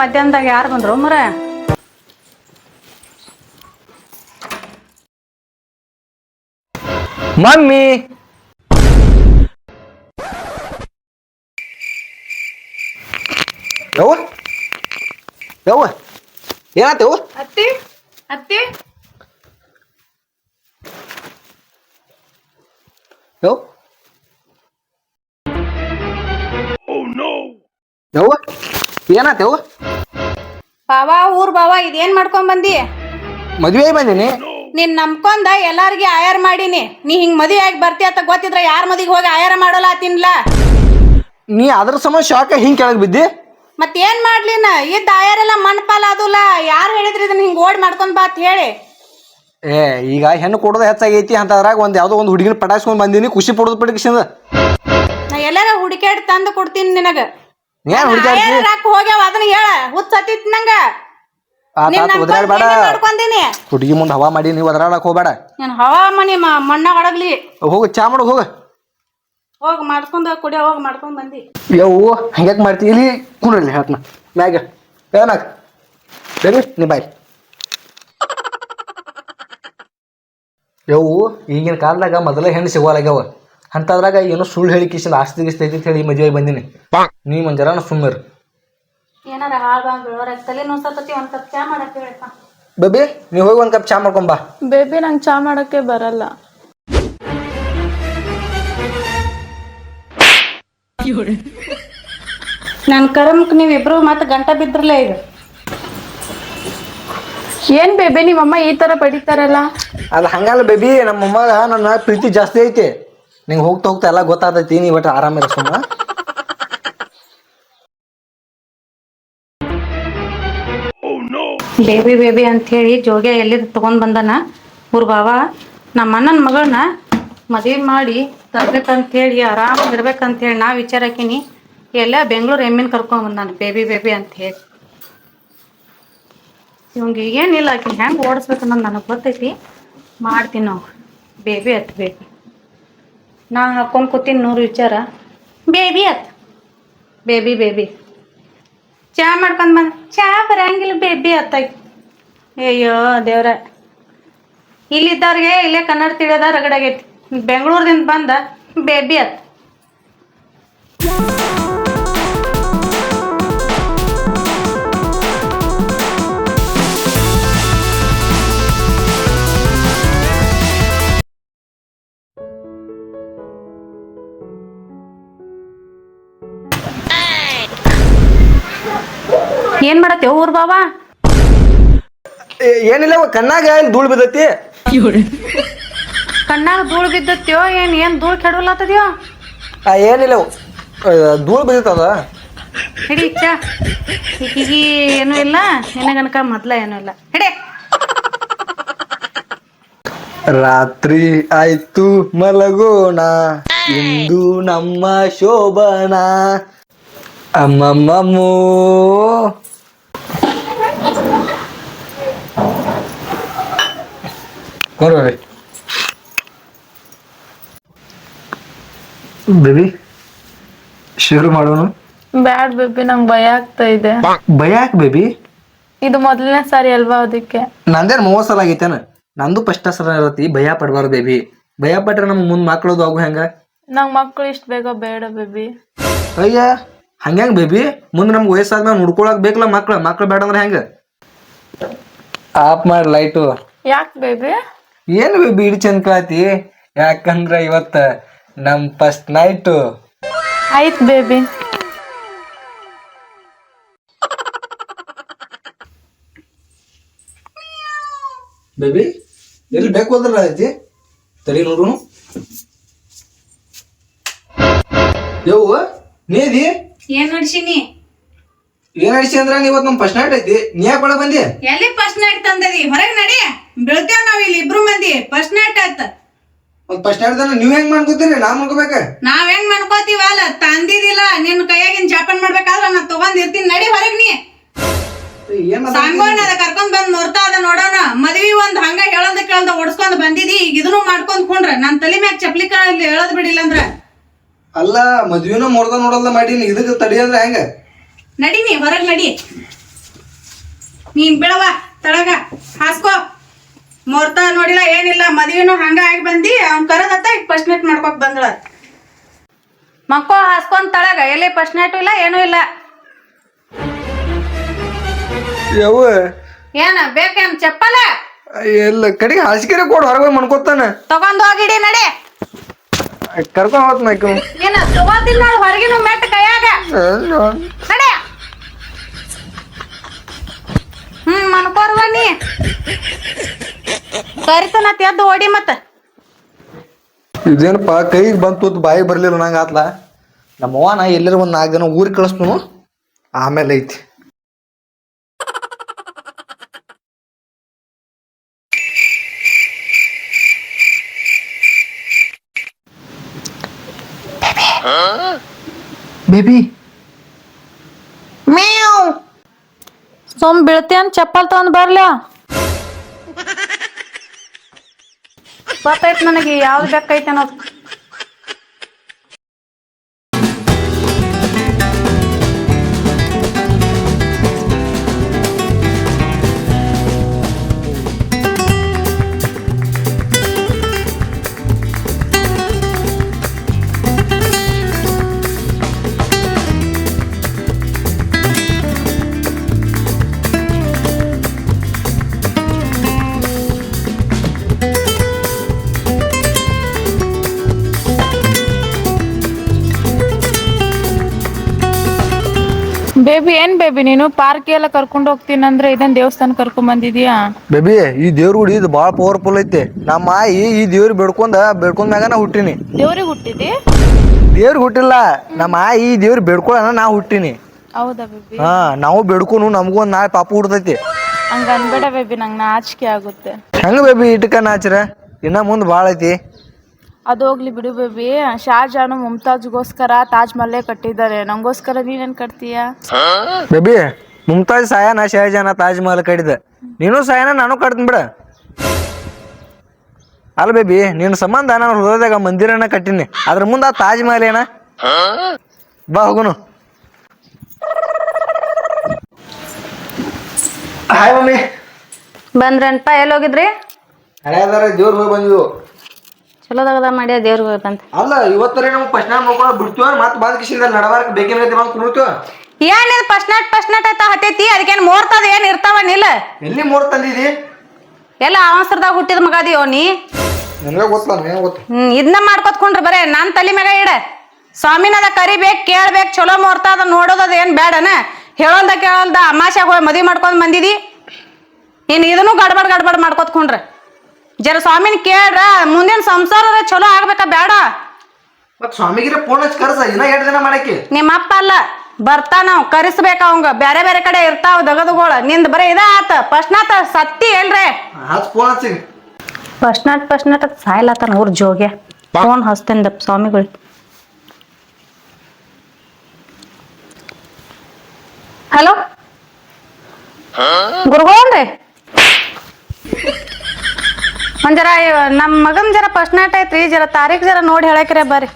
ಮಧ್ಯಾಹ್ನದಾಗ ಯಾರು ಬಂದ್ರು ಮರ? ಮಮ್ಮಿ! ಯವ್ವ? ಯವ್ವ? ಏನಾತ ಯವ್ವ? ಅತ್ತಿ? ಅತ್ತಿ? ಯವ್ವ? ಏನಾತ ಯವ್ವ? ಬಾವ ಊರ್ ಬಾವ ಇದೇನ್ ಮಾಡ್ಕೊಂಡ್ ಬಂದಿ? ಮದ್ವೆ ಬಂದೀನಿ. ನೀನ್ ನಂಬ್ಕೊಂದ ಎಲ್ಲಾರ್ಗಿ ಆಯಾರ ಮಾಡೀನಿ. ನೀ ಹಿಂಗ್ ಮದ್ವೆ ಆಗಿ ಬರ್ತಿ ಅಂತ ಗೊತ್ತಿದ್ರ ಯಾರ ಮದಿಗೆ ಹೋಗಿ ಆಯಾರ ಮಾಡೋಲ್ಲ ತಿನ್ಲ? ನೀ ಅದ್ರ ಸಮ ಶಾಕ ಹಿಂಗ್ ಕೆಳಗ್ ಬಿದ್ದಿ? ಮತ್ ಏನ್ ಮಾಡ್ಲಿ ನಾ? ಇದ್ದ ಆಯಾರೆಲ್ಲ ಮಣ್ಪಾಲ ಅದುಲ್ಲ. ಯಾರು ಹೇಳಿದ್ರಿ ಇದನ್ನ ಹಿಂಗ್ ಓಡ್ ಮಾಡ್ಕೊಂಡ್ ಬಾ ಅಂತ ಹೇಳಿ. ಏ ಈಗ ಹೆಣ್ಣು ಕೊಡೋದು ಹೆಚ್ಚಾಗೈತಿ ಅಂತ ಅದ್ರಾಗ ಒಂದ್ ಯಾವ್ದೋ ಒಂದು ಹುಡುಗಿನ ಪಟಾಸ್ಕೊಂಡ್ ಬಂದೀನಿ ಖುಷಿ ಪಡೋದ್ ಪಡಿಕಿಸಿಂದ ನಾ ಎಲ್ಲಾರ ಹುಡುಕಾಡಿ ತಂದು ಕೊಡ್ತೀನಿ ನಿನಗ. ಏನ್ ಹುಡುಗಾಡ್ತಿ ಆಯಾರ ರಾಕ್ ಹೋಗ್ಯಾವ? ಅದನ್ನ ಹೇಳ. ಹುಚ್ಚ ಹತ್ತಿತ್ ನಂಗ. ಆತ ಒದರಾಡ್ಬೇಡ ಮಾಡ್ಕೊಂದಿನಿ. ಹುಡುಗಿ ಮುಂದೆ ಹವಾ ಮಾಡಿ ನೀವು ಒದರಾಡಕ್ ಹೋಗ್ಬೇಡ. ನಾನು ಹವಾ ಮನಿ ಮಣ್ಣ ಒಡಗ್ಲಿ. ಹೋಗು ಚಾ ಮಾಡು ಹೋಗ. ಹೋಗ್ ಮಾಡ್ಕೊಂಡ್ ಕುಡಿಯ ಹೋಗ್ ಮಾಡ್ಕೊಂಡ್ ಬಂದಿ. ಯವ್ವ ಹಂಗ್ಯಾಕ್ ಮಾಡ್ತಿ? ಇಲ್ಲಿ ಕುಂಡ್ರಲ್ಲಿ ಹೇಳ್ತನ. ಮ್ಯಾಗ. ಏನಾಗ ಬೇಬಿ ನೀ ಬಾಯ್. ಯವ್ವು ಈಗಿನ ಕಾಲದಾಗ ಮೊದಲೇ ಹೆಣ್ಣು ಸಿಗೋಲಾಗ್ಯಾವ ಅಂಥದ್ರಾಗ ಏನು ಸುಳ್ಳು ಹೇಳಿ ಕಿಶನ್ ಆಸ್ತಿ ಗಿಸ್ತಿ ಐತಿ ಅಂತ ಹೇಳಿ ಮದುವೆ ಬಂದಿನಿ. ನೀ ಮಂಜರಾನ ಸುಮ್ಮರು ಏನಾರ ಹಾಳ್ ಬಿಳೋರ ತಲೆ ನೋಸತ್ತತಿ ಒಂದ್ ಕಪ್ ಚಾ ಮಾಡಕ್ ಹೇಳಪ್ಪ. ಬೇಬಿ ನೀ ಹೋಗಿ ಒಂದ್ ಕಪ್ ಚಾ ಮಾಡ್ಕೊಂಬಾ ಬೇಬಿ ನಂಗೆ ಚಾ ಮಾಡಕ್ಕೆ ಬರಲ್ಲ. ನನ್ ಕರ್ಮಕ್ ನೀವಿಬ್ರು ಮತ್ತೆ ಗಂಟ ಬಿದ್ರಲ್ಲೇ ಈಗ. ಏನ್ ಬೇಬಿ ನಿಮ್ಮಮ್ಮ ಈ ತರ ಬಡಿತಾರಲ್ಲ ಅದು ಹಂಗಲ್ಲ ಬೇಬಿ ನಮ್ಮ ಅಮ್ಮಗ ನನ್ನ ಪ್ರೀತಿ ಜಾಸ್ತಿ ಐತಿ. ನಿಂಗೆ ಹೋಗ್ತಾ ಹೋಗ್ತಾ ಎಲ್ಲ ಗೊತ್ತಾಗ್ತೈತಿ ನೀ ಬಟ್ ಆರಾಮಿರ ಸುಮ್ಮ ಬೇಬಿ ಬೇಬಿ ಅಂತ ಹೇಳಿ ಜೋಗ್ಯ ಎಲ್ಲಿದ್ ತಗೊಂಡ್ ಬಂದನ? ಊರ್ ಬಾವ ನಮ್ಮ ಅಣ್ಣನ ಮಗಳನ್ನ ಮದ್ವೆ ಮಾಡಿ ತರ್ಬೇಕಂತ ಹೇಳಿ ಆರಾಮ್ ಇರ್ಬೇಕಂತ ಹೇಳಿ ನಾ ವಿಚಾರ ಹಾಕಿನಿ ಎಲ್ಲ ಬೆಂಗಳೂರು ಎಮ್ಮಿನ ಕರ್ಕೊಂಡ್ ಬಂದಾನ ಬೇಬಿ ಬೇಬಿ ಅಂತ ಹೇಳಿ ಇವಂಗ ಏನಿಲ್ಲ, ಆಕಿನ ಹೆಂಗ್ ಓಡಿಸ್ಬೇಕನ್ನೋದು ನನಗೆ ಗೊತ್ತೈತಿ. ಮಾಡ್ತೀನಿ ನಾವು ಬೇಬಿ ಅತ್ ಬೇಬಿ. ನಾ ಹಾಕೊಂಡು ಕೂತೀನಿ ನೂರು ವಿಚಾರ. ಬೇಬಿ ಅತ್ ಬೇಬಿ ಬೇಬಿ. ಚಹಾ ಮಾಡ್ಕೊಂಡ್ ಬಂದ ಚಾ ಬರಂಗಿಲ್ಲ ಬೇಬಿ ಅತ್ತಾಗಿ ಅಯ್ಯೋ ದೇವ್ರ. ಇಲ್ಲಿದ್ದವ್ರಿಗೆ ಇಲ್ಲೇ ಕನ್ನಡ ತಿಳಿಯೋದ ರಗಡಾಗೈತಿ ಬೆಂಗಳೂರಿಂದ ಬಂದ ಬೇಬಿ ಅತ್ ಊರ್ ಬಾವಾ? ಏ- ಏನಿಲ್ಲ ಕಣ್ಣಾಗ ಇಲ್ಲಿ ಧೂಳು ಬಿದ್ದತಿ? ಕಣ್ಣಾಗ ಧೂಳು ಬಿದ್ದತ್ಯೋ ಏನ್ ಏನ್ ಧೂಳು ಕೆಡವಲ್ಲತ್ತದ್ಯೋ ಆ, ಏನಿಲ್ಲ ಧೂಳ್ ಬಿದ್ದತದ? ಹಿಡಿ ಇಚ್ಚ ಏನೂ ಇಲ್ಲ. ನಿನಗನಕ ಮೊದ್ಲ ಏನೂ ಇಲ್ಲ. ಹಿಡಿ. ರಾತ್ರಿ ಆಯ್ತು ಮಲಗೋಣ. ಇಂದು ನಮ್ಮ ಶೋಭನಾ. ಅಮ್ಮಮ್ಮಮ್ಮೋ. ನೋಡ್ರಿ ಬೇಬಿ ಶುರು ಮಾಡೋಣ. ಬ್ಯಾಡ್ ಬೇಬಿ ನಂಗ್ ಭಯ ಆಗ್ತಾ ಇದೆ. ಭಯ ಯಾಕೆ ಬೇಬಿ? ಇದು ಮೊದಲನೇ ಸಾರಿ ಅಲ್ವಾ ಅದಕ್ಕೆ? ನಂದೇನು ಮೂವತ್ ಸಲ ಆಗೈತೇನ? ನಂದು ಫಸ್ಟ್ ಸಲ ಇರತ್ತಿ ಭಯ ಪಡಬಾರ್ದು ಬೇಬಿ. ಭಯ ಪಟ್ರೆ ನಮ್ಗೆ ಮುಂದ್ ಮಕ್ಕಳದು ಆಗು ಹೆಂಗ ನಂಗ್ ಮಕ್ಳು ಇಷ್ಟ ಬೇಗ ಬೇಡ ಬೇಬಿ. ಅಯ್ಯ ಹಂಗ್ಯಾಂಗ ಬೇಬಿ? ಮುಂದೆ ನಮ್ಗೆ ವಯಸ್ಸಾದ್ಮೇಲೆ ನೋಡ್ಕೊಳಕ್ ಬೇಕಲ್ಲ ಮಕ್ಳು. ಮಕ್ಳು ಬೇಡ ಅಂದ್ರೆ ಹೆಂಗ? ಆಫ್ ಮಾಡಿ ಲೈಟು. ಯಾಕೆ ಬೇಬಿ? ಏನು ಬೇಬಿ ಇಡ್ ಚಂದ ಕಳತಿ? ಯಾಕಂದ್ರ ಇವತ್ತ ನಮ್ ಫಸ್ಟ್ ನೈಟು ಆಯ್ತು ಬೇಬಿ ಬೇಬಿ ಎಲ್ಲಿ ಬೇಕು ಹೋದ್ರ ಐತಿ? ತಡಿ ನೋಡು. ಯವ್ವ ನೀದಿ ಏನ್ ನಡ್ಸಿನಿ? ಏನ್ ಅಡಿಸಿ ಅಂದ್ರ ಇವತ್ತು ನಮ್ ಫಸ್ಟ್ ನೈಟ್ ಐತಿ? ನೀ ಯಾಕೆ ಒಳಗ್ ಬಂದಿ? ಎಲ್ಲಿ ಫಸ್ಟ್ ನೈಟ್ ತಂದದಿ? ಹೊರಗೆ ನಡಿ. ಬೀಳ್ತೇವ್ ನಾವ್ ಇಲ್ಲಿ ಇಬ್ರು ಮಂದಿ. ಫಸ್ಟ್ ನೈಟ್ ಆತ ಒಂದ್ ಫಸ್ಟ್ ನೈಟ್ ನೀವ್ ಹೆಂಗ್ ಮಾಡ್ಕೋತೀರಿ? ನಾ ಮಾಡ್ಕೋಬೇಕ? ನಾವ್ ಹೆಂಗ್ ಮಾಡ್ಕೋತೀವಲ್ಲ ತಂದಿದಿಲ್ಲ. ನಿನ್ ಕೈಯಾಗಿನ್ ಜಾಪನ್ ಮಾಡ್ಬೇಕಾದ್ರ ನಾ ತಗೊಂಡಿರ್ತೀನಿ. ನಡಿ ಹೊರಗ್ ನೀ. ಏನ್ ಸಾಂಗೋಣ ಅದ ಕರ್ಕೊಂಡ್ ಬಂದ್ ನೋಡ್ತಾ ಅದ ನೋಡೋಣ. ಮದ್ವಿ ಒಂದ್ ಹಂಗ ಹೇಳಂದ ಕೇಳ್ದ ಓಡಿಸ್ಕೊಂಡ್ ಬಂದಿದಿ. ಈಗ ಇದನ್ನು ಮಾಡ್ಕೊಂಡ್ ಕುಂಡ್ರ. ನನ್ ತಲೆ ಮ್ಯಾಗ ಚಪ್ಲಿ ಕಾಳಲ್ಲಿ ಹೇಳದ್ ಬಿಡಿಲ್ಲ ಅಂದ್ರ ಅಲ್ಲ ಮದ್ವಿನ ಮೊರ್ದ ನೋಡಲ್ಲ ಮಾಡಿ ಇದಕ್ಕೆ ತಡಿ ಅಂದ್ರೆ ಹೆಂಗ? ನಡಿ ಹೊರಗೆ ನಡಿ. ನೀನ್ ಬಿಡವ ತಳಗ ಹಾಸ್ಕೋ. ಮುಹೂರ್ತ ನೋಡಿಲ್ಲ ಏನಿಲ್ಲ ಮದುವೆನು ಹಂಗ ಆಗಿ ಬಂದಿ ಅವ್ನ ಕರದತ್ತ ಈಗ ಫಸ್ಟ್ ನೈಟ್ ಮಾಡ್ಕೊಕ್ ಬಂದಳ. ಮಕ್ಕೋ ಹಾಸ್ಕೊಂಡ್ ತಳಗ ಎಲ್ಲಿ ಫಸ್ಟ್ ನೈಟು ಇಲ್ಲ ಏನೂ ಇಲ್ಲ. ಯವ್ವ. ಏನ ಬೇಕೇನ್ ಚಪ್ಪಲ? ಎಲ್ಲ ಕಡೆಗೆ ಹಾಸಿಗೆ ಕೊಡು ಹೊರಗೆ ಮಣ್ಕೋತಾನ. ತಗೊಂಡ್ ಹೋಗಿಡಿ ನಡಿ. ಕರ್ಕೊಂಡ್ ಹೋತ್ ಮೈಕು. ಏನ ತಗೋತಿಲ್ಲ ಹೊರಗಿನ ಮೆಟ್ಟ ಕೈಯಾಗ. ನಡಿ. ಹ್ಮ್ ಮನ್ಕೋರ್ವ ನೀ? ಕರಿತನ ಎದ್ದು ಓಡಿ ಮತ್ತ. ಇದೇನಪ್ಪ ಕೈಗೆ ಬಂತು ಬಾಯಿ ಬರ್ಲಿಲ್ಲ ನಂಗೆ ಆತ್ಲ? ನಮ್ಮ ಅವ್ವ ನಾ ಎಲ್ಲರ ಒಂದು ನಾಲ್ಕು ಜನ ಊರಿಗೆ ಕಳಿಸ್ನು ಆಮೇಲೆ ಐತಿ. ಬೇಬಿ ಸೊಮ್ ಬೀಳ್ತೇನ್ ಚಪ್ಪಲ್ ತಗೊಂಡ್ ಬರ್ಲ? ಗೊತ್ತೈತ್ ನನಗೆ ಯಾವ್ದು ಬೇಕೈತೆ ಅನ್ನೋದು ಬೇಬಿ ನೀನು ಪಾರ್ಕ್ ಎಲ್ಲ ಕರ್ಕೊಂಡು ಹೋಗ್ತೀನಿ ಅಂದ್ರೆ ಇದನ್ ದೇವಸ್ಥಾನ ಕರ್ಕೊಂಡ್ ಬಂದಿದ್ಯಾ? ಬೇಬಿ ಈ ದೇವ್ರ ಗುಡಿ ಇದು ಭಾಳ ಪವರ್ಫುಲ್ ಐತಿ. ನಮ್ಮ ಆಯಿ ಈ ದೇವ್ರ ಬೇಡ್ಕೊಂಡ ಬೇಡ್ಕೊಂಡ್ ಮ್ಯಾಗ ನಾ ಹುಟ್ಟಿನಿ. ದೇವ್ರಿಗೆ ಹುಟ್ಟಿದಿ ದೇವ್ರ ಹುಟ್ಟಿಲ್ಲ. ನಮ್ಮ ಆಯಿ ಈ ದೇವ್ರ ಬೇಡ್ಕೊಳ್ಳೋಣ ನಾ ಹುಟ್ಟಿನಿ. ಹೌದಾ ಬೇಬಿ? ಹಾ ನಾವು ಬೇಡ್ಕೊನು ನಮಗೂ ಒಂದ್ ನಾಳೆ ಪಾಪ ಹುಡ್ತೈತಿ. ಹಂಗ ಅನ್ಬೇಡ ಬೇಬಿ ನಂಗೆ ನಾಚಿಕೆ ಆಗುತ್ತೆ. ಹೆಂಗ ಬೇಬಿ ಇಟ್ಕ ನಾಚರ? ಇನ್ನ ಮುಂದ್ ಭಾಳ ಐತಿ. ಅದು ಹೋಗ್ಲಿ ಬಿಡು ಬೇಬಿ. ಶಾಜಾನು ಮುಮ್ತಾಜ್ಗೋಸ್ಕರ ತಾಜ್ ಮಹಲ್ ಕಟ್ಟಿದ್ದಾರೆ. ನಂಗೋಸ್ಕರ ನೀನೇನ್ ಕಟ್ತೀಯ? ಬೇಬಿ ಮುಮ್ತಾಜ್ ಸಾಯನ ಶಹಜಾನ ತಾಜ್ ಮಹಲ್ ಕಟ್ಟಿದೆ. ನೀನು ಸಾಯನ ನಾನು ಕಟ್ತೀನಿ ಬಿಡ. ಅಲ್ಲ ಬೇಬಿ ನಿನ್ನ ಸಂಬಂಧ ನಾನು ಹೃದಯದಾಗ ಮಂದಿರನ ಕಟ್ಟಿನಿ. ಅದ್ರ ಮುಂದ ಆ ತಾಜ್ ಮಹಲ್ ಏನ? ಬಾ ಹೋಗುನು. Hi mummy. ಬಂದ್ರನ್ಪ ಎಲ್ಲಿ ಹೋಗಿದ್ರಿ? ಹಳೆಯದಾರ ದೇವ್ರ ಹೋಗಿ ಬಂದಿದ್ವು. ಚಲೋದಾಗ ಮಾಡ್ಯ ದೇವ್ರಿಗೆ ದೇವ್ರ ಬಂತ ಅಲ್ಲ ಇವತ್ತರೇ ನಾವು ಫಸ್ಟ್ ನಾವ್ ಮಾಡ್ಕೊಂಡು ಬಿಡ್ತೀವ ಮತ್ತೆ ಬಾದ್ ಕಿಶಿಂದ ನಡಬಾರ್ಕ ಬೇಕಿನ ಬಂದು ಕುಣಿತು ಏನಿದ್ ಫಸ್ಟ್ ನಟ್ ಫಸ್ಟ್ ನಟ್ ಆಯ್ತಾ ಹತ್ತೈತಿ ಅದಕ್ಕೇನ್ ಮುಹೂರ್ತದ ಏನ್ ಇರ್ತಾವ ನಿಲ್ಲ? ಎಲ್ಲಿ ಮೂರ್ ತಂದಿದಿ? ಎಲ್ಲ ಅವಸರದಾಗ ಹುಟ್ಟಿದ ಮಗ ಅದಿಯೋ ನೀ? ನನಗೆ ಗೊತ್ತಲ್ಲ ನನಗೆ ಗೊತ್ತು. ಹ್ಮ್ ಇದನ್ನ ಮಾಡ್ಕೊತ್ಕೊಂಡ್ರಿ ಬರೇ ನನ್ನ ತಲೆ ಮ್ಯಾಗ ಇಡ. ಸ್ವಾಮಿನದ ಕರಿಬೇಕು ಕೇಳ್ಬೇಕು ಚಲೋ ಮುಹೂರ್ತ ಅದ ನೋಡೋದದ ಏನ್ ಬೇಡನ ಹೇಳೋಲ್ದ ಕೇಳೋಲ್ದ ಅಮಾಶ್ಯಾಗ ಹೋಗಿ ಮದುವೆ ಮಾಡ್ಕೊಂಡ್ ಬಂದಿದಿ? ಇನ್ ಇದನ್ನು ಗಡ್ಬಡ್ ಗಡ್ಬಡ್ ಮಾಡ್ಕೊತ್ಕೊಂಡ್ರ ಜರ ಸ್ವಾಮಿನ ಕೇಳ್ರ ಮುಂದಿನ ಸಂಸಾರ ಚಲೋ ಆಗ್ಬೇಕ ಬೇಡ ಮತ್ ಸ್ವಾಮಿಗಿರ ಫೋನ್ ಹಚ್ಚಿ ಕರ್ಸ ಇನ್ನ ಎರಡು ದಿನ ಮಾಡಕ್ಕೆ? ನಿಮ್ಮ ಅಪ್ಪ ಅಲ್ಲ ಬರ್ತಾನ ಕರಿಸ್ಬೇಕ ಅವಂಗ. ಬ್ಯಾರೆ ಬೇರೆ ಕಡೆ ಇರ್ತಾವ ದಗದುಗಳ. ನಿಂದ ಬರೀ ಇದ ಆತ ಪಶ್ನಾತ ಸತ್ತಿ ಎಲ್ರೇ? ಫೋನ್ ಹಚ್ಚಿ. ಪಶ್ನಾಟ್ ಪಶ್ನಾಟ್ ನಾಟ್ ಸಾಯ್ಲತ್ತಾನ ಊರ್ ಜೋಗೆ. Phone ಹಚ್ತೇನೆ ಸ್ವಾಮಿಗಳಿಗೆ hello? ಗುರುಗಳನ್ರಿ ಒಂದ್ ಜರ ನಮ್ಮ ನಮ್ ಮಗನ್ ಜರ ಫಸ್ಟ್ ನೈಟ್ ಐತ್ರಿ ಜರ ತಾರೀಖ್ ಜರ ನೋಡಿ ಹೇಳಕ್ರೆ ಬರ್ರಿ.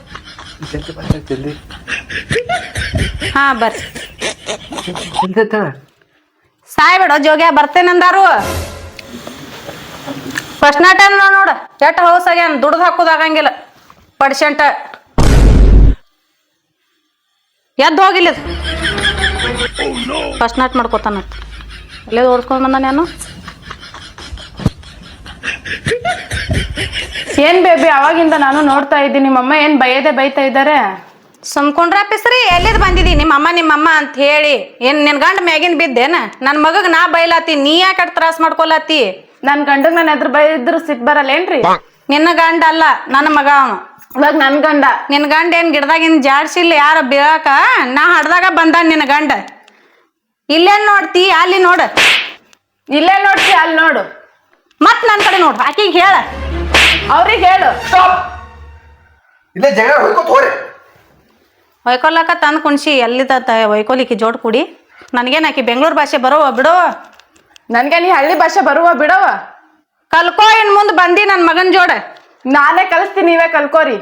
ಹಾ, ಬರ್ರಿ. ಜಲ್ದಿ ತಳ ಸಾಯ್ಬೇಡ, ಜೋಗ್ಯ ಬರ್ತೇನಂದಾರು ಫಸ್ಟ್ ನೈಟ್ ಅನ್ನ ನೋಡ, ಎಟ್ ಹೌಸ್ ಆಗ್ಯಾನ, ದುಡ್ದು ಹಾಕೋದಾಗಂಗಿಲ್ಲ ಪರ್ಸೆಂಟ್ ಎದ್ದು ಹೋಗಿಲ್ಲ ಫಸ್ಟ್ ನೈಟ್ ಮಾಡ್ಕೋತಾನ. ಎಲ್ಲೇ ಓಡಿಸ್ಕೊಂಡ್ ನಾನು ಏನ್ ಬೇಬಿ ಅವಾಗಿಂದ ನಾನು ನೋಡ್ತಾ ಇದ್ದೀನಿ. ನಿಮ್ಮಮ್ಮ ಏನ್ ಬೈಯದೆ ಬೈತಾ ಇದ್ದಾರೆ? ಸುಮ್ಕೊಂಡ್ರ ಪಿಸ್ರಿ ಎಲ್ಲಿದ್ ಬಂದಿದಿ? ನಿಮ್ಮಮ್ಮ ನಿಮ್ಮಮ್ಮ ಅಂತ ಹೇಳಿ. ಏನ್ ನಿನ್ ಗಂಡ ಮ್ಯಾಗಿನ್ ಬಿದ್ದೇನ? ನನ್ ಮಗಗ್ ನಾ ಬೈಲಾತಿ ನೀ ಯಾಕೆ ತ್ರಾಸ ಮಾಡ್ಕೊಲಾತಿ ನನ್ ಗಂಡಗ್ ನಾನು ಎದ್ರ ಬೈದ್ರು ಸಿಟ್ ಬರಲ್ಲೇನ್ರಿ ನಿನ್ನ ಗಂಡ ಅಲ್ಲ ನನ್ನ ಮಗ ಇವಾಗ ನನ್ ಗಂಡ. ನಿನ್ ಗಂಡ ಏನ್ ಗಿಡದಾಗಿನ್ ಜಾಡ್ಸಿಲ್ಲ ಯಾರ ಬೀಳಾಕ? ನಾ ಹಡ್ದಾಗ ಬಂದ ನಿನ್ನ ಗಂಡ. ಇಲ್ಲೇನ್ ನೋಡ್ತಿ? ಅಲ್ಲಿ ನೋಡ. ಇಲ್ಲೇ ನೋಡ್ತಿ? ಅಲ್ಲಿ ನೋಡು. ಮತ್ ನನ್ ಕಡೆ ನೋಡು ಆಕಿಗೆ ಹೇಳ. ಅವ್ರಿಗೆ ಹೇಳು. ಇಲ್ಲೇ ಜಗಳ ಹೊಯ್ಕೋತ ಹೋರಿ ಹೊಯ್ಕೊಲ್ಲಕ ತಂದ್ ಕುಣ್ಸಿ ಎಲ್ಲಿದ ಹೊಯ್ಕೊಲಿಕ್ಕೆ ಜೋಡ್ ಕುಡಿ. ನನಗೇನ್ ಆಕಿ ಬೆಂಗಳೂರು ಭಾಷೆ ಬರುವ ಬಿಡೋ. ನನ್ಗೆ ನೀ ಹಳ್ಳಿ ಭಾಷೆ ಬರುವ ಬಿಡವ ಕಲ್ಕೋ ಇನ್ ಮುಂದ್ ಬಂದಿ ನನ್ ಮಗನ್ ಜೋಡ. ನಾನೇ ಕಲಿಸ್ತೀನಿ ನೀವೇ ಕಲ್ಕೋರಿ.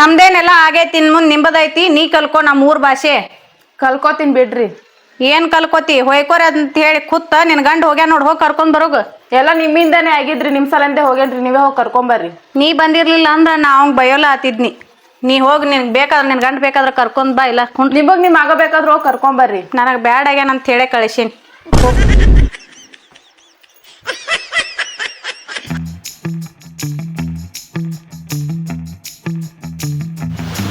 ನಮ್ದೇನೆಲ್ಲ ಆಗೈತಿ ಇನ್ ಮುಂದ್ ನಿಂಬದೈತಿ ನೀ ಕಲ್ಕೋ ನಮ್ಮ ಊರ್ ಭಾಷೆ. ಕಲ್ಕೋತೀನಿ ಬಿಡ್ರಿ. ಏನ್ ಕಲ್ಕೋತಿ? ಹೊಯ್ಕೋರಿ ಅಂತ ಹೇಳಿ ಕುತ್ತ ನಿನ್ ಗಂಡ ಹೋಗ್ಯಾ ನೋಡ್ ಹೋಗಿ ಕರ್ಕೊಂಡ್ ಬರೋಗ. ಎಲ್ಲ ನಿಮ್ಮಿಂದಾನೇ ಆಗಿದ್ರಿ ನಿಮ್ ಸಲಂದೆ ಹೋಗ್ಯಾನ್ರಿ ನೀವೇ ಹೋಗಿ ಕರ್ಕೊಂಬರ್ರಿ. ನೀ ಬಂದಿರ್ಲಿಲ್ಲ ಅಂದ್ರ ನಾ ಅವ್ ಬಯೋಲ ಆತಿದ್ನಿ. ನೀ ಹೋಗಿ ನಿನ್ ಬೇಕಾದ್ರೆ ನಿನ್ ಗಂಡ ಬೇಕಾದ್ರೆ ಕರ್ಕೊಂಡ್ ಬಾ ಇಲ್ಲ ಕುಂಟ್ ನಿಮಗ್ ನಿಮ್ ಆಗ ಬೇಕಾದ್ರೆ ಹೋಗಿ ಕರ್ಕೊಂಬರ್ರಿ. ನನಗ್ ಬ್ಯಾಡ್ ಆಗ್ಯಾನ ಅಂತ ಹೇಳೇ ಕಳಿಸೀನಿ.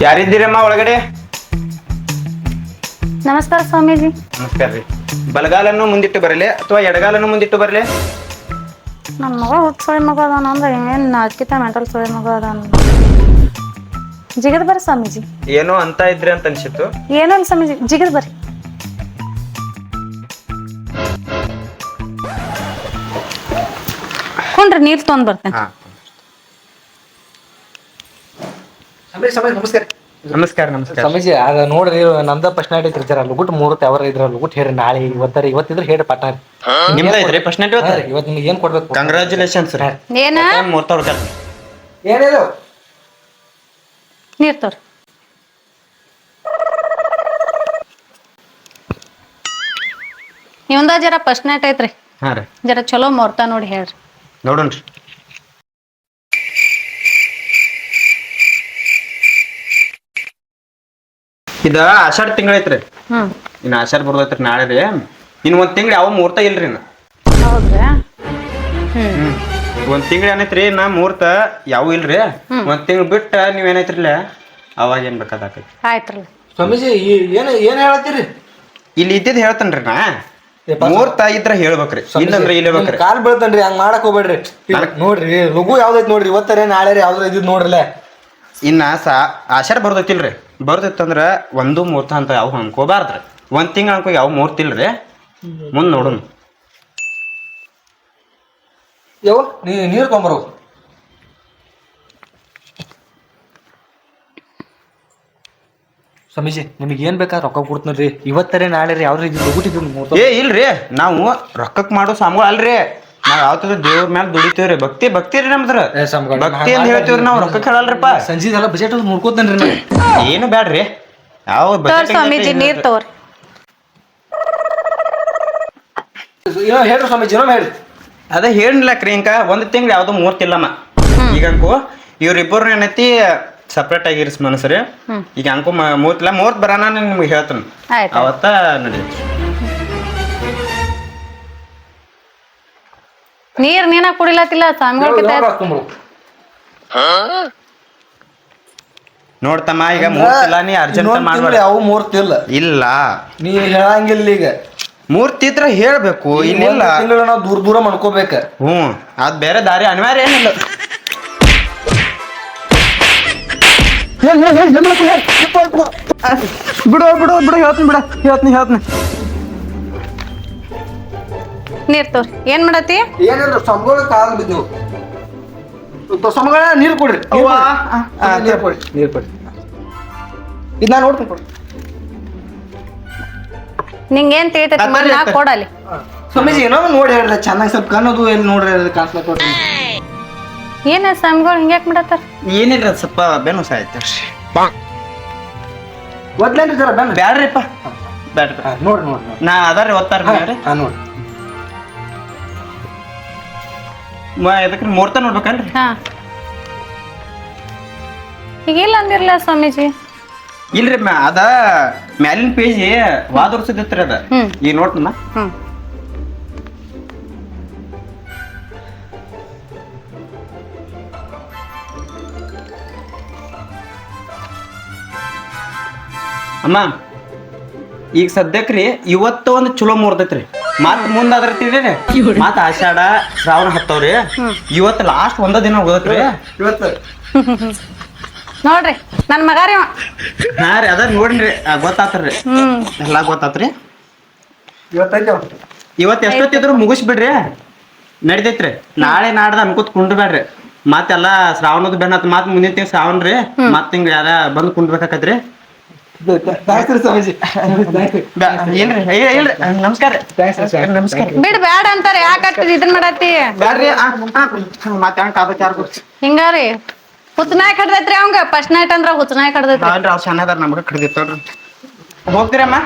ಯಾರಿದ್ದೀರಮ್ಮ ಒಳಗಡೆ? ನಮಸ್ಕಾರ ಸ್ವಾಮೀಜಿ. ನಮಸ್ಕಾರ ರೀ. ಬಲಗಾಲನ್ನು ಮುಂದಿಟ್ಟು ಬರಲಿ ಅಥವಾ ಎಡಗಾಲನ್ನು ಮುಂದಿಟ್ಟು ಬರಲಿ? ನಮ್ಮ ಮಗ ಹುಟ್ಟು ಸೊಳ್ಳೆ ಮಗ ಅದಾನ ಅಂದ್ರೆ ಏನ್ ನಾಲ್ಕಿತ ಮೆಂಟಲ್ ಸೊಳ್ಳೆ ಮಗ ಅದಾನ? ಜಿಗದ್ ಬರ್ರಿ ಸ್ವಾಮೀಜಿ. ಏನೋ ಅಂತ ಇದ್ರಿ ಅಂತ ಅನ್ಸಿತ್ತು. ಏನೋ ಇಲ್ಲ ಸ್ವಾಮೀಜಿ ಜಿಗದ್ ಬರ್ರಿ. ಕುಂಡ್ರಿ ನೀರ್ ತೊಗೊಂಡ್ ಬರ್ತೇನೆ. ನಮಸ್ಕಾರ ನಮಸ್ಕಾರ ನಮಸ್ಕಾರ. ಸ್ವಾಮೀಜಿ ಅದ ನೋಡ್ರಿ ನಂದ ಪ್ರಶ್ನೆ ಐತ್ರಿ ಜರ ಲುಗುಟ್ ಮೂರ್ತಿ ಅವ್ರ ಇದ್ರ ಲುಗುಟ್ ಹೇಳಿ ನಾಳೆ ಇವತ್ತರ ಇವತ್ತಿದ್ರ ಹೇಳಿ ಪಟ್ಟಾರ ನಿಮ್ದ ಐತ್ರಿ ಫಸ್ಟ್ ನೈಟ್ ಇವತ್ತು? ನಿಮ್ಗೆ ಏನ್ ಕೊಡ್ಬೇಕು? ಕಂಗ್ರಾಚುಲೇಷನ್ಸ್ ರೀ. ಏನ? ಮೂರ್ತ ಹುಡ್ಕರ್ ಏನೇನು ನೀರ್ ತೋರ್. ನಿಮ್ದ ಜರ ಫಸ್ಟ್ ನೈಟ್ ಐತ್ರಿ ಹಾ ರೀ. ಜರ ಚಲೋ ಮುಹೂರ್ತ ನೋಡಿ ಹೇಳ್ರಿ. ನೋಡೋಣ್ರಿ. ಇದ ಆಷಾಢ ತಿಂಗಳೈತ್ರಿ ಹ್ಮ್. ಇನ್ ಆಷಾಢ ಬರ್ದೈತ್ರಿ ನಾಳೆ ರೀ. ಇನ್ ಒಂದ್ ತಿಂಗ್ಳು ಯಾವ ಮುಹೂರ್ತ ಇಲ್ರಿ ಇನ್ನ. ಹೌದ್ರಾ? ಹ್ಮ್. ಒಂದ್ ತಿಂಗ್ಳು ಏನೈತ್ರಿ ನಾ ಮುಹೂರ್ತ ಯಾವ ಇಲ್ರಿ. ಒಂದ್ ತಿಂಗ್ಳು ಬಿಟ್ಟ ನೀವ್ ಏನೈತ್ರಿಲ್ಲ ಅವಾಗ ಏನ್ ಬೇಕಾದಾಕೈತಿ. ಆಯ್ತ್ರಲ್ಲ ಸ್ವಾಮೀಜಿ ಈ- ಏನ್ ಏನ್ ಹೇಳತ್ತೀರಿ? ಇಲ್ಲಿ ಇದ್ದಿದ್ ಹೇಳ್ತನ್ರಿ ನಾ. ಮುಹೂರ್ತ ಇದ್ರ ಹೇಳ್ಬೇಕ್ರಿ. ಇಲ್ಲಂದ್ರ ಇಲ್ಲ ಬೇಕ್ರಿ ಕಾಲ್ ಬೀಳ್ತನ್ರಿ ಹಂಗ್ ಮಾಡಕ್ ಹೋಗ್ಬೇಡ್ರಿ. ಇಲ್ಲ, ನೋಡ್ರಿ ಲಘು ಯಾವ್ದೈತ್ ನೋಡ್ರಿ ಇವತ್ತರೇ ನಾಳೆ ಯಾವ್ದ್ರ ಇದ್ ನೋಡ್ರಲ್ಲ ಇನ್ನ ಸಾ ಆಷಾಢ ಬರ್ತೈತಿಲ್ರಿ ಬರ್ತೈತಂದ್ರೆ ಒಂದು ಮುಹೂರ್ತ ಅಂತ ಯಾವ ಅನ್ಕೋಬಾರ್ದ್ರಿ ಒಂದ್ ತಿಂಗಳ ಅನ್ಕೋ ಯಾವ ಮುಹೂರ್ತ ಇಲ್ರಿ ಮುಂದ್ ನೋಡೋಣ. ಯಾವ ನೀ ನೀರ್ ತೊಂಬರು ಸ್ವಾಮೀಜಿ ನಿಮಗೆ ಏನು ಬೇಕಾದ್ರೆ ರೊಕ್ಕ ರೀ ಇವತ್ತರೇ ನಾಳೆ ರೀ ಯಾವ್ದು ಇದು ಏ ಇಲ್ರಿ. ನಾವು ರೊಕ್ಕಕ್ ಮಾಡೋ ಸಾಮಾನು ಅಲ್ರಿ. ನಾವ್ ಯಾವತ್ತದ ದೇವ್ರ ಮ್ಯಾಲ ದುಡಿತೇವ್ರಿ? ಭಕ್ತಿ ಭಕ್ತಿ ರೀ ನಮ್ದ್ರ? ಏ, ಭಕ್ತಿ ಅಂತ ಹೇಳ್ತೇವ್ರಿ ನಾವ್ ರೊಕ್ಕ ಕೇಳಲ್ರಿಪ್ಪ ಸಂಜೆದೆಲ್ಲ ಬಜೆಟ್ ನೋಡ್ಕೋತೇನ್ರಿ ಏನು ಬ್ಯಾಡ್ರಿ. ಯಾವ ತೋರ್ budget ಸ್ವಾಮೀಜಿ ನೀರ್ ತೋರ್ ಏನೋ ಹೇಳ್ರಿ ಸ್ವಾಮೀಜಿ ಏನೋ ಹೇಳ್ರಿ. ಅದ ಹೇಳಿಲ್ಲ ಇಂಕ ಒಂದ್ ತಿಂಗ್ಳು ಯಾವ್ದೋ ಮುಹೂರ್ತ ಇಲ್ಲಮ್ಮ. ಈಗ ಅನ್ಕೋ ಇವ್ರಿಬ್ಬರು ಏನೈತಿ ಸಪ್ರೇಟ್ ಆಗಿ ಇರಿಸ್ ಮನಸ್ರಿ ಈಗ ಅಂಕು ಮ- ಮೂರ್ತ್ ಬರಾನ ನಿಮ್ಗೆ ಹೇಳ್ತೀನಿ. ಆಯ್ತು ಅವತ್ತ ನಡೀತಿ ನೀರ್ ನೀನ ಕುಡಿಲತ್ತಿಲ್ಲ ಸ್ವಾಮಿಗಳ ನೋಡ್ತಮ್ಮ ಈಗ ಮೂರ್ತಿಲ್ಲ ನೀ ಅರ್ಜೆಂಟ್ ಮಾಡ್ಬೇಡ ಅವು ಮೂರ್ತಿ ಇಲ್ಲ ಇಲ್ಲ ನೀ ಹೇಳಂಗಿಲ್ಲ ಈಗ ಮೂರ್ತಿ ಇದ್ರ ಹೇಳ್ಬೇಕು ಇಲ್ಲಿಲ್ಲ ನಾವು ದೂರ ದೂರ ಮಾಡ್ಕೋಬೇಕ ಹ್ಮ್ ಅದ್ ಬೇರೆ ದಾರಿ ಅನಿವಾರ್ಯ ಏನಿಲ್ಲ ಬಿಡು ಬಿಡು ಬಿಡು ಹೇಳ್ತೀನಿ ಬಿಡ ಹೇಳ್ತೀನಿ ಹೇಳ್ತೀನಿ ನೀರ್ ತೋರಿ ಏನ್ ಮಾಡತಿ ಏನಿಲ್ಲ ಸಂಬಳ ಕಾಲ್ ಬಿದ್ದು ಸಂಬಳ ಸಮಗಳ ನೀರು ಕೊಡ್ರಿ. ನೀರ್ ಅವ್ವ. ಕೊಡ್ರಿ. ನೀರ್ ಕೊಡ್ರಿ ನೀರ್ ಕೊಡ್ರಿ. ಇದ್ ನಾ ನೋಡ್ತೀನಿ ಕೊಡ್ರಿ ನಿಂಗೇನ್ ತಿಳಿತೈತಿ ತರ್ಕಾರಿ ಮನ್ನ ಕೊಡಲಿ. ಸ್ವಾಮೀಜಿ ಏನೋ ನೋಡಿ ಹೇಳ್ರಿ ಚೆನ್ನಾಗಿ ಸ್ವಲ್ಪ ಕಣ್ಣದು ಎಲ್ಲಿ ನೋಡ್ರಿ ಅಲ್ಲಿ ಕಾಣಿಸ್ಲಕ್ ನೋಡ್ರಿ. ಏನ ಸ್ವಾಮಿಗಳು ಹಿಂಗ್ಯಾಕ್ ಮಾಡತ್ತಾರ? ಏನಿಲ್ಲ ಸ್ವಲ್ಪ ಬೆನ್ನು ಸಾಯ್ತು ಒದ್ಲೇನ್ರಿ ಜರ ಬೆನ್ನ? ಬ್ಯಾಡ್ರಿಪ್ಪ. ಬ್ಯಾಡ್ರಿ ನೋಡಿ ನೋಡ್ರಿ ನೋಡ್ರಿ. ನೋಡ್ರಿ ನಾ ಅದಾರ್ರಿ ಓದ್ತಾರ ಹಾ ನೋಡ್ರಿ. ಇದಕ್ಕೆ ಮುಹೂರ್ತ ನೋಡ್ಬೇಕಲ್ರಿ ಹಾ. ಈಗ ಇಲ್ಲ ಅಂದಿರ್ಲ ಸ್ವಾಮೀಜಿ. ಇಲ್ರಿ ಮ್ಯಾ ಅದ ಮ್ಯಾಲಿನ ಪೇಜ್ ವಾದ ವರ್ಷದಿತ್ರಿ ಅದ. ಹ್ಮ್. ಈಗ ನೋಡ್ತನ ಹ್ಮ್. ಅಮ್ಮ. ಈಗ ಸದ್ಯಕ್ರಿ ಇವತ್ತ ಒಂದು ಚಲೋ ಮುರ್ದೈತ್ರಿ ಮತ್ ಮುಂದಾದ್ರ ತಿಳ್ರಿ. ಮತ್ ಆಷಾಢ ಶ್ರಾವಣ ಹತ್ತವ್ರಿ. ಇವತ್ತು ಲಾಸ್ಟ್ ಒಂದ ದಿನ ಹೋಗತ್ರಿ ಇವತ್ತು. ನೋಡ್ರಿ ನನ್ ಮಗ ರೀ ಹಾ ರೀ ಅದ ನೋಡ್ರಿ ಗೊತ್ತಾತ್ರಿ. ಎಲ್ಲ ಗೊತ್ತಾತ್ರಿ. ಇವತ್ ಇವತ್ತು ಎಷ್ಟೊತ್ತಿದ್ರು ಮುಗಿಸ್ಬಿಡ್ರಿ. ನಡಿತೈತ್ರಿ ನಾಳೆ ನಾಡ್ದ ಅನ್ಕೋತ್ ಕುಂಡ್ಬೇಡ್ರಿ ಮತ್ತೆಲ್ಲ ಶ್ರಾವಣದ ಬೆನ್ನತ್ ಮತ್ ಮುಂದಿನ ತಿಂಗ್ ಶ್ರಾವಣ ರೀ ಮತ್ ಹಿಂಗ ಯಾರ ಬಂದ್ ಕುಂಡ್ಬೇಕಾಕತ್ರಿ ನಮಸ್ಕಾರ ನಮಸ್ಕಾರ ಬಿಡ್ ಬ್ಯಾಡ ಅಂತಾರೆ. ಯಾಕೆ ಇದನ್ ಮಾಡತ್ತಿ? ಬ್ಯಾಡ್ರಿ ಮತ್ತೆ ಹಂಗ ಕಾದ ಚಾರ್ ಕೊಡ್ಸಿ ಹಿಂಗಾರಿ. ಹುಚ್ಚನಾಯ್ ಕಡ್ದೈತ್ರಿ ಅವಂಗ. ಫಸ್ಟ್ ನೈಟ್ ಅಂದ್ರ ಹುಚ್ಚನಾಯ್ ಕಡ್ದೈತ್ರಿ. ಅಲ್ರಿ ಅವ್ರು ಸಣ್ಣ ಅದಾರ ನಮ್ಗೆ ಕಡ್ದಿತ್ತವ್ರಿ ಹೋಗ್ತೀರಮ್ಮ?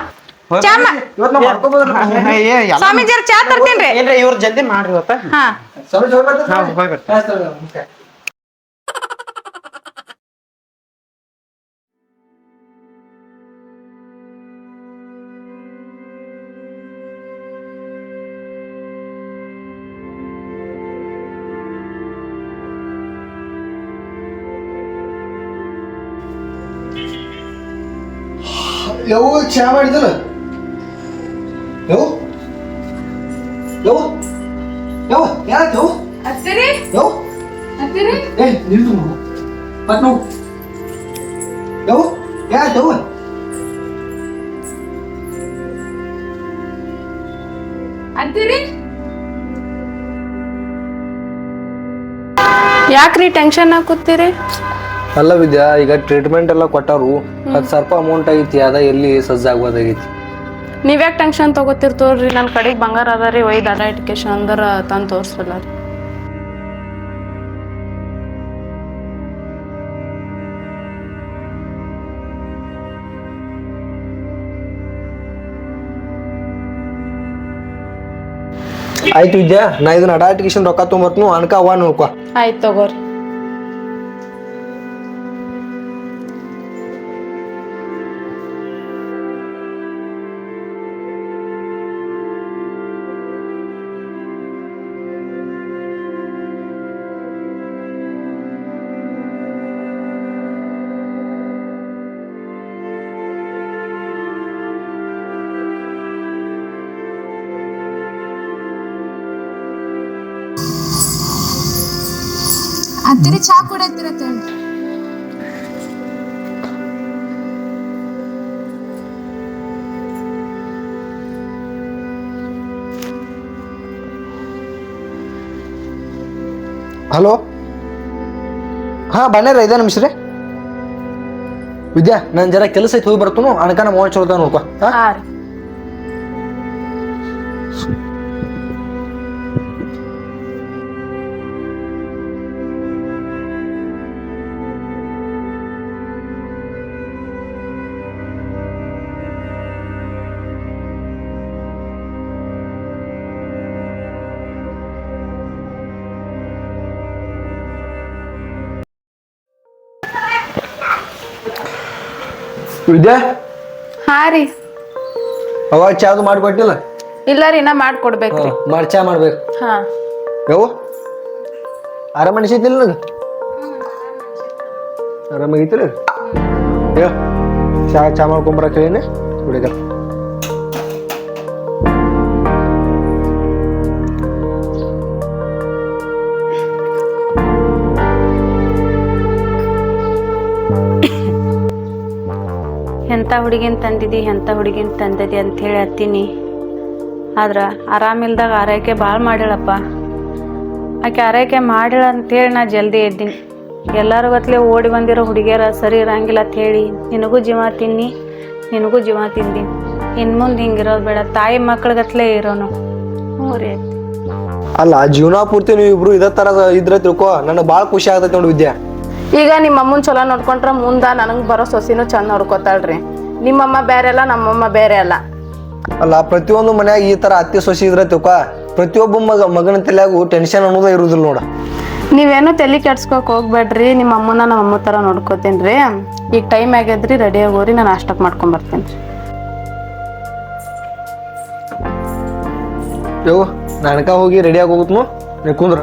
ಚಾ ಮಾ- ಇವತ್ತು ನಾವು ಮಾಡ್ಕೋಬೋದಲ್ಲ ಸ್ವಾಮಿ ಜರ ಚಾ ತರ್ತೀನ್ರಿ. ಏನ್ರಿ ಇವ್ರ ಜಲ್ದಿ ಮಾಡ್ರಿ ಇವತ್ತ. ಯವ್ವ ಚಾ ಮಾಡಿದಲ್ಲ? ಯವ್ವ? ಯವ್ವ? ಯವ್ವ ಯಾಕೆ ಯವ್ವ? ಯವ್ವ ಏ ನಿಲ್ಲು ನಾವು ನೋ ನಾವು ಯವ್ವ ಯಾಕೆ ಯವ್ವ? ಯಾಕ್ರಿ ಟೆನ್ಷನ್ ಹಾಕುತ್ತೀರಿ ಅಲ್ಲ ವಿದ್ಯಾ ಈಗ ಟ್ರೀಟ್ಮೆಂಟ್ ಎಲ್ಲ ಕೊಟ್ಟಾರು ಅದ್ ಸ್ವಲ್ಪ ಅಮೌಂಟ್ ಐತಿ ಅದ ಎಲ್ಲಿ ಸಜ್ಜಾಗ್ಬೋದಾಗೈತಿ ನೀವ್ಯಾಕೆ ಟೆನ್ಷನ್ ತಗೋತಿರ್ತೋರಿ ನನ್ನ ಕಡೆಗೆ ಬಂಗಾರ ಅದ ರೀ ಒಯ್ದು ಅಡ ಇಟ್ಕೇಶನ್ ಅಂದ್ರೆ ತಂದು ತೋರಿಸಲ್ಲ ರೀ. ಆಯ್ತು ವಿದ್ಯಾ ನಾ ಇದನ್ನ ಅಡಾಟಿಕೇಶನ್ ರೊಕ್ಕ ತೊಗೊಂಬರ್ತು ಅನ್ಕ ಅವ ನೋಡ್ಕೊ. ಆಯ್ತು ತಗೋರಿ. ಅತ್ತಿರಿ ಚಾ ಕುಡಿಯತ್ತಿರತ್ತ ಹಲೋ ಹಾ ಬನ್ನೇರ ಐದೇ ನಿಮಿಷ ರೀ ವಿದ್ಯಾ ನಾನು ಜರ ಕೆಲಸ ಐತಿ ಹೋಗಿ ಬರ್ತನು ಅನ್ಕ ನಮ್ಮ ಮೋಹನ್ ಚಲೋದ ನೋಡ್ಕೊ ಹಾ ವಿದ್ಯಾ ಹಾ ರೀ. ಅವಾಗ ಚಾದು ಮಾಡ್ಕೊಟ್ಟಿಲ್ಲ? ಇಲ್ಲ ರೀ ನಾ ಮಾಡ್ಕೊಡ್ಬೇಕ್ರಿ ಮಾಡಿ ಚಾ ಮಾಡ್ಬೇಕು. ಹಾ. ಯಾವ ಆರಾಮ ಅನಿಸೈತಿಲ್ಲ ನನಗೆ? ಆರಾಮಾಗೈತಿಲ್ಲ ಯೋ ಚಾ ಚಾ ಮಾಡ್ಕೊಂಬರಕ್ಕೆ ಹೇಳೀನಿ. ಹುಡುಗ ಎಂಥ ಹುಡುಗಿನ ತಂದಿದ್ದಿ ಎಂಥ ಹುಡುಗಿನ ತಂದದಿ ಅಂಥೇಳಿ ಹತ್ತೀನಿ. ಆದ್ರೆ ಆರಾಮಿಲ್ದಾಗ ಆರೈಕೆ ಭಾಳ ಮಾಡಿಳಪ್ಪ ಆಕೆ ಆರೈಕೆ ಮಾಡಿಳ ಅಂತೇಳಿ ನಾ ಜಲ್ದಿ ಎದ್ದೀನಿ. ಎಲ್ಲರೂ ಗತ್ಲೆ ಓಡಿ ಬಂದಿರೋ ಹುಡುಗಿಯರ ಸರಿ ಇರಂಗಿಲ್ಲ ಹೇಳಿ ನಿನಗೂ ಜೀವ ತಿನ್ನಿ ನಿನಗೂ ಜೀವ ತಿಂದಿ. ಇನ್ನು ಮುಂದೆ ಹಿಂಗಿರೋದು ಬೇಡ ತಾಯಿ ಮಕ್ಳಿಗತ್ಲೆ ಇರೋನು. ಹ್ಞೂ ರೀ ಅಲ್ಲ ಜೀವನ ಪೂರ್ತಿ ನೀವು ಇಬ್ರು ಇದೇ ತರ ಇದ್ರೆ ತಿಳ್ಕೊ ನನಗೆ ಭಾಳ ಖುಷಿ ಆಗ್ತೈತೆ ನೋಡಿ ವಿದ್ಯಾ. ಈಗ ನಿಮ್ಮ ಅಮ್ಮನ ಚಲೋ ನೋಡ್ಕೊಂಡ್ರೆ ಮುಂದೆ ನನಗೆ ಬರೋ ಸೊಸಿನೂ ಚಂದ ನೋಡ್ಕೊತಾಳ್ರಿ. ನಿಮ್ಮಮ್ಮ ಬೇರೆ ಅಲ್ಲ ನಮ್ಮಮ್ಮ ಬೇರೆ ಅಲ್ಲ. ಅಲ್ಲ ಪ್ರತಿಯೊಂದು ಮನ್ಯಾಗ ಈ ತರ ಅತ್ತೆ ಸೊಸಿ ಇದ್ರೆ ತಿಳ್ಕೊ. ಪ್ರತಿಯೊಬ್ಬ ಮಗ ಮಗನ ತಲೆಯಾಗು ಟೆನ್ಷನ್ ಅನ್ನೋದು ಇರುದಿಲ್ಲ ನೋಡ. ನೀವೇನು ತಲೆ ಕೆಡ್ಸ್ಕೊಕ್ ಹೋಗ್ಬೇಡ್ರಿ ನಿಮ್ಮ ಅಮ್ಮನ ನಮ್ಮ ಅಮ್ಮ ಥರ ನೋಡ್ಕೋತೀನಿ ರೀ ಈಗ ಟೈಮ್ ಆಗ್ಯದ್ರಿ ರೆಡಿ ಆಗೋರಿ ನಾನು ಅಷ್ಟಕ್ಕೆ ಮಾಡ್ಕೊಂಡ್ ಬರ್ತೀನಿ. ರೀ ಯೋ ನಾನಕ ಹೋಗಿ ರೆಡಿ ಆಗಿ ಹೋಗುತ್ತನು ನೀವು ಕುಂದ್ರ